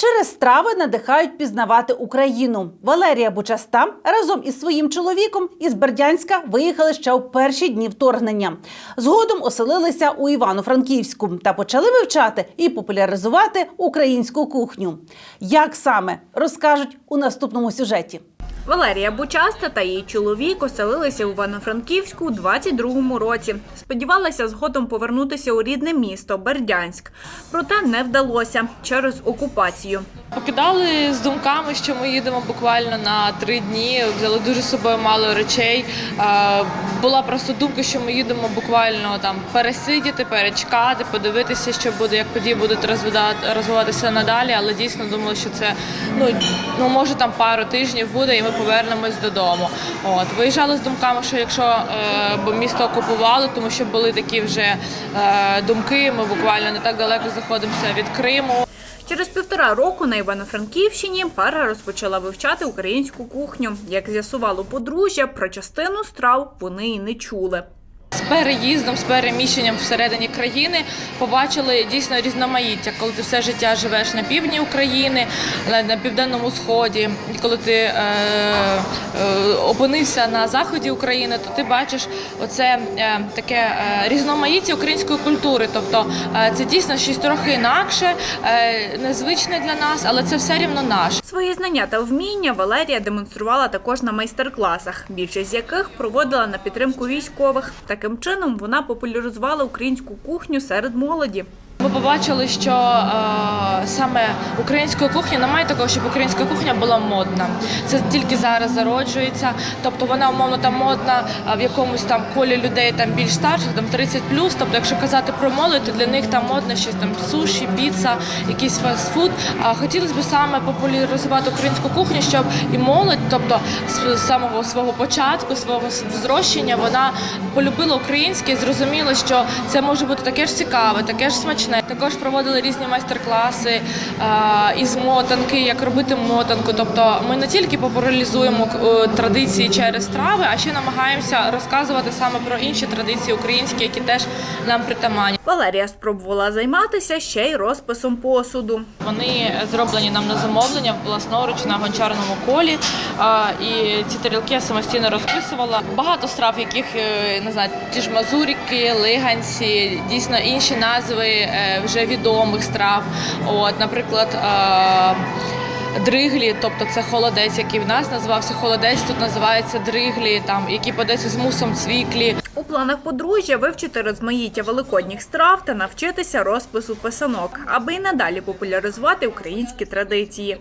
Через страви надихають пізнавати Україну. Валерія Бучаста разом із своїм чоловіком із Бердянська виїхали ще у перші дні вторгнення. Згодом оселилися у Івано-Франківську та почали вивчати і популяризувати українську кухню. Як саме розкажуть у наступному сюжеті. Валерія Бучаста та її чоловік оселилися у Івано-Франківську у 22-му році. Сподівалася згодом повернутися у рідне місто Бердянськ. Проте не вдалося через окупацію. Покидали з думками, що ми їдемо буквально на три дні. Взяли дуже з собою мало речей. Е, Була просто думка, що ми їдемо буквально там пересидіти, перечекати, подивитися, що буде, як події будуть розвивати- розвиватися надалі. Але дійсно думали, що це ну, ну може там пару тижнів буде, і ми повернемось додому. От виїжджали з думками, що якщо е, бо місто окупували, тому що були такі вже е, думки. Ми буквально не так далеко знаходимося від Криму. Через півтора року на Івано-Франківщині пара розпочала вивчати українську кухню. Як з'ясувало подружжя, про частину страв вони й не чули. З переїздом, з переміщенням всередині країни побачили дійсно різноманіття, коли ти все життя живеш на півдні України, на, південному сході. Коли ти е, опинився на заході України, то ти бачиш оце е, таке е, різноманіття української культури. Тобто е, це дійсно щось трохи інакше, е, незвичне для нас, але це все рівно наше. Свої знання та вміння Валерія демонструвала також на майстер-класах, більшість з яких проводила на підтримку військових. Таким чином вона популяризувала українську кухню серед молоді. Ми побачили, що е, саме української кухні немає такого, щоб українська кухня була модна. Це тільки зараз зароджується. Тобто вона умовно там модна в якомусь там колі людей там більш старших, там 30 Тобто, якщо казати про молодь, то для них там модно щось там суші, піца, якийсь фастфуд. А хотілося б саме популяризувати українську кухню, щоб і молодь, тобто з самого свого початку, свого зрощення, вона полюбила українське і зрозуміла, що це може бути таке ж цікаве, таке ж смачне. Також проводили різні майстер-класи із мотанки, як робити мотанку. Тобто ми не тільки популяризуємо е, традиції через страви, а ще намагаємося розказувати саме про інші традиції українські, які теж нам притаманні. Валерія спробувала займатися ще й розписом посуду. Вони зроблені нам на замовлення власноруч на гончарному колі. І ці тарілки я самостійно розписувала. Багато страв, яких е, не знаю, ті ж мазурики, лиганці, дійсно інші назви е, вже відомих страв. От, наприклад. е, Дриглі, тобто це холодець, який в нас називався холодець, тут називається дриглі, там які подаються з мусом цвіклі. У планах подружжя вивчити розмаїття великодніх страв та навчитися розпису писанок, аби й надалі популяризувати українські традиції.